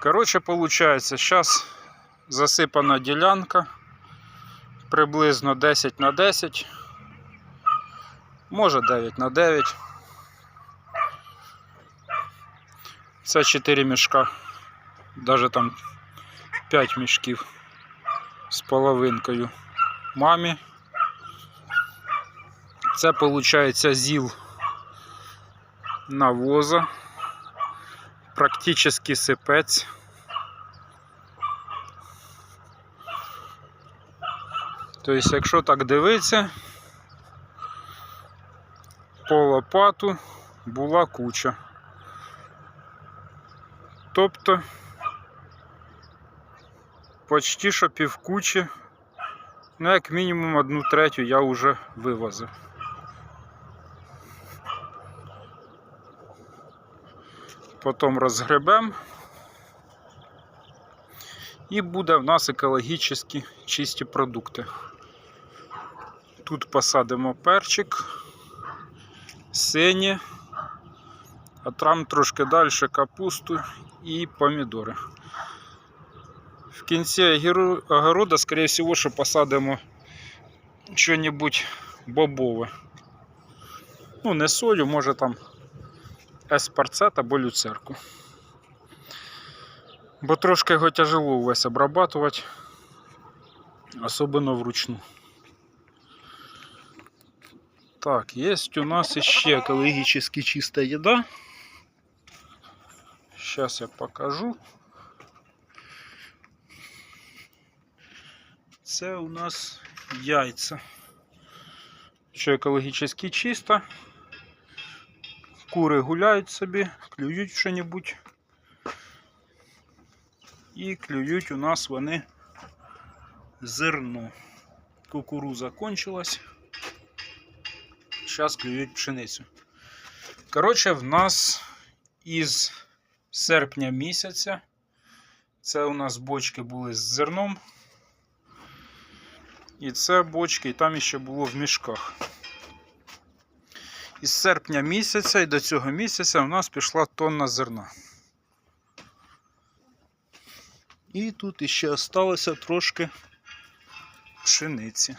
Коротше, виходить, зараз засипана ділянка приблизно 10 на 10, може 9 на 9. Це 4 мішка, навіть там 5 мішків з половинкою мамі. Це виходить зіл навоза, практично сипець. Тобто, якщо так дивитися, по лопату була куча. Тобто почти що півкучі, ну як мінімум одну третю я вже вивозив. Потім розгребем. І буде в нас екологічно чисті продукти. Тут посадимо перчик, сині, а там трошки далі капусту і помідори. В кінці огорода, скорее всего, що посадимо що-небудь бобове. Ну, не сою, може там еспарцет або люцерку. Бо трошки його тяжело увесь обрабатувати, особливо вручну. Так, есть у нас еще экологически чистая еда. Сейчас я покажу. Це у нас яйця. Що екологічно чисто. Кури гуляють собі, клюють що-небудь. І клюють у нас вони зерно. Кукуруза кончилась. Зараз клюють пшеницю. Коротше, в нас із серпня місяця. Це у нас бочки були з зерном. І це бочки, і там ще було в мішках. Із серпня місяця і до цього місяця у нас пішла тонна зерна. І тут іще залишилося трошки пшениці.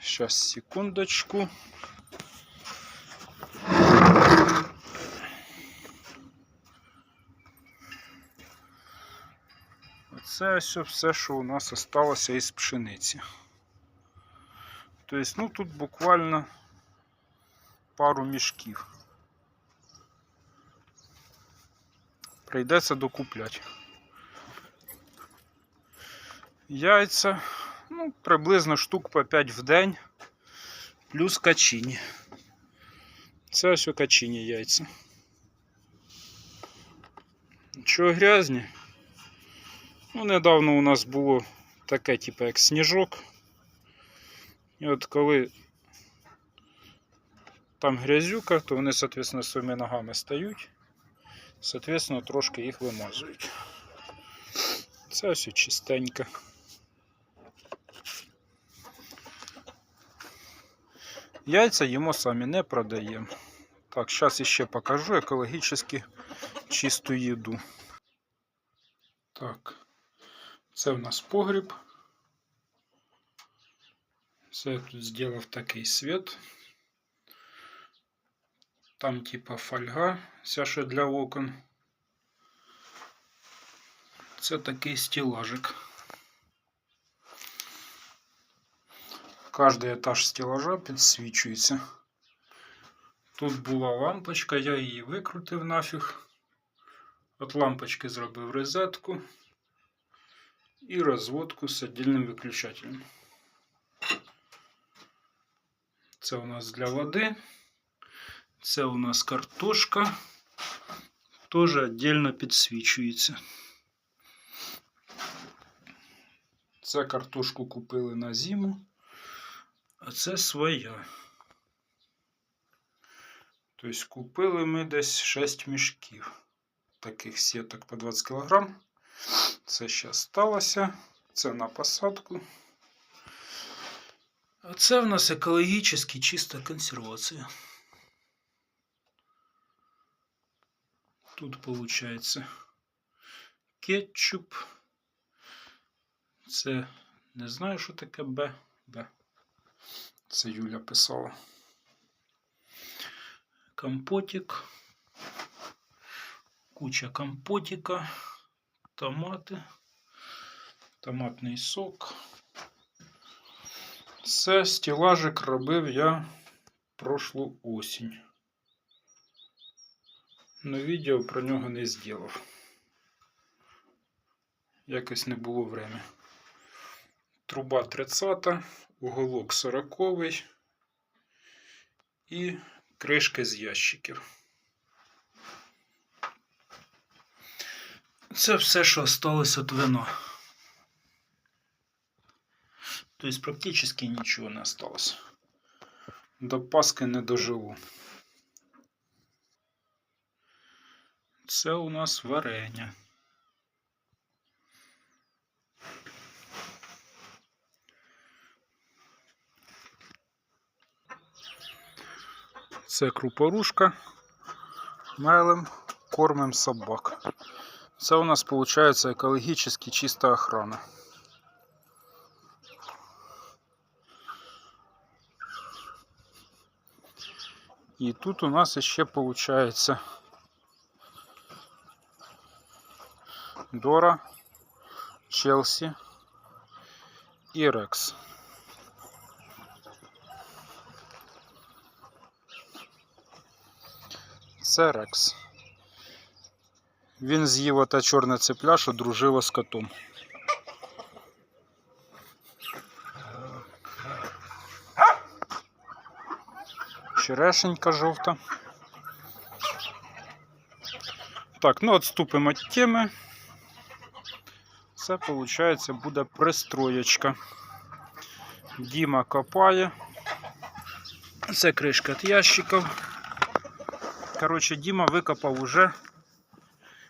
Сейчас, секундочку. Це ось все, що у нас залишилося із пшениці. Тобто, ну тут буквально пару мішків. Прийдеться докупляти. Яйця, ну, приблизно штук по 5 в день, плюс качині. Це ось у качині яйця. Чого грязні? Ну, недавно у нас було таке, типу, як сніжок. І от коли там грязюка, то вони, соответственно, своїми ногами стають, соответственно, трошки їх вимазують. Це все чистенько. Яйця їмо самі не продаємо. Так, зараз ще покажу екологічно чисту їду. Так, це в нас погріб. Це я тут зробив такий світ. Там типа фольга, вся що для окон. Це такий стеллажик. Кожний етаж стеллажа підсвічується. Тут була лампочка, я її викрутив нафіг. От лампочки зробив розетку і розводку з віддільним виключателем. Це у нас для води. Це у нас картошка. Теж віддільно підсвічується. Це картошку купили на зиму, а це своя. Тобто купили ми десь 6 мішків таких сіток по 20 кг. Це ще сталося. Це на посадку. А це в нас екологічно чиста консервація. Тут виходить кетчуп. Це не знаю, що таке Б. Б. Це Юля писала. Компотик. Куча компотика. Томати. Томатний сок. Це стілажик робив я прошлу осінь. Но відео про нього не зробив. Якось не було время. Труба 30, уголок 40 і кришки з ящиків. Це все, що осталось від вина. Тобто практично нічого не осталось. До Паски не доживу. Це у нас варення. Це крупорушка. Мелем кормим собак. Це у нас виходить екологічно чиста охрана. І тут у нас ще виходить Дора, Челсі і Рекс. Це Рекс. Він з'їв оте чорне цепля, що дружило з котом. Черешенька жовта. Так, ну відступимо від теми. Це, виходить, буде пристроєчка. Діма копає. Це кришка від ящиків. Коротше, Діма викопав уже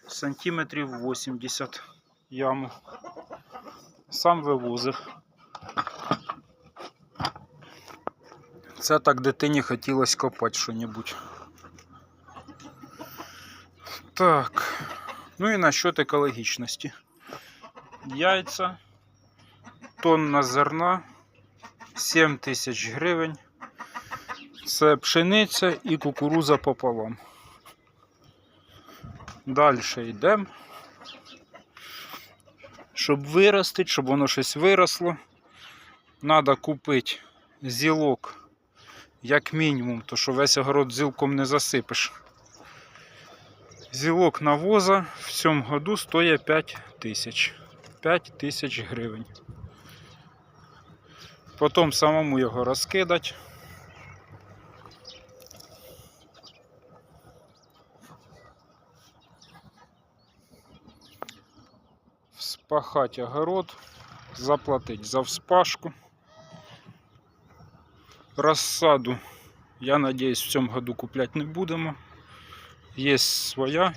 сантиметрів 80 яму. Сам вивозив. Це так дитині хотілося копати що-небудь. Так. Ну і насчет екологічності. Яйця, тонна зерна, 7 тисяч гривень. Це пшениця і кукуруза пополам. Далі йдемо. Щоб виростити, щоб воно щось виросло, треба купити зілок, як мінімум, то що весь огород зілком не засипеш. Зілок навоза в цьому году стоїть 5 тисяч. 5 тисяч гривень. Потім самому його розкидати. Вспахати огород, заплатити за вспашку. Розсаду, я надіюсь, в цьому году купляти не будемо. Є своя.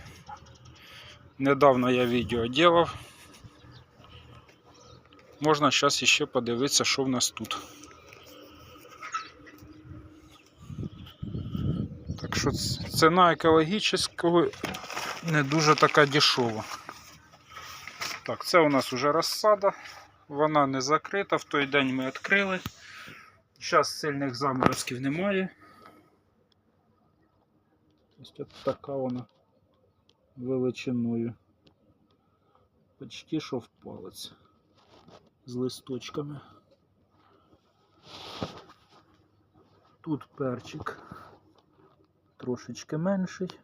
Недавно я відео делав. Можна зараз ще подивитися, що в нас тут. Так що ціна екологічного не дуже така дешева. Так, це у нас вже розсада. Вона не закрита, в той день ми відкрили. Зараз сильних заморозків немає. Ось от така вона величиною. Почти що в палець з листочками. Тут перчик трошечки менший.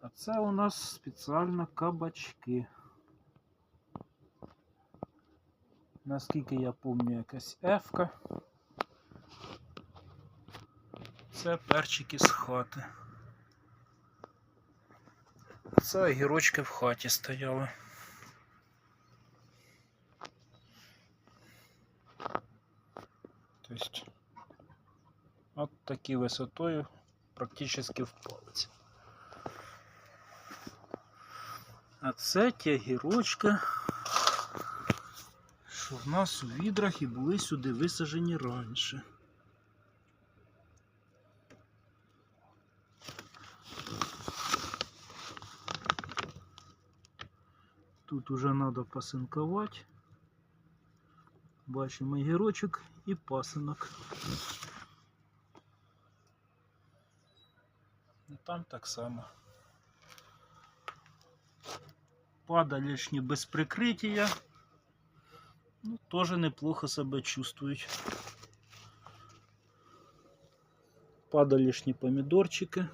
А це у нас спеціально кабачки. Наскільки я пам'ятаю, якась ефка. Це перчики з хати. Це огірочки в хаті стояли. Тобто от такі висотою практично в палець. А це ті огірочки, що в нас у відрах і були сюди висаджені раніше. Тут уже треба пасинкувати. Бачимо і гірочок і пасинок. Ну, Там так само. Падалішні без прикриття. Ну, теж неплохо себе чувствують. Падалішні помідорчики.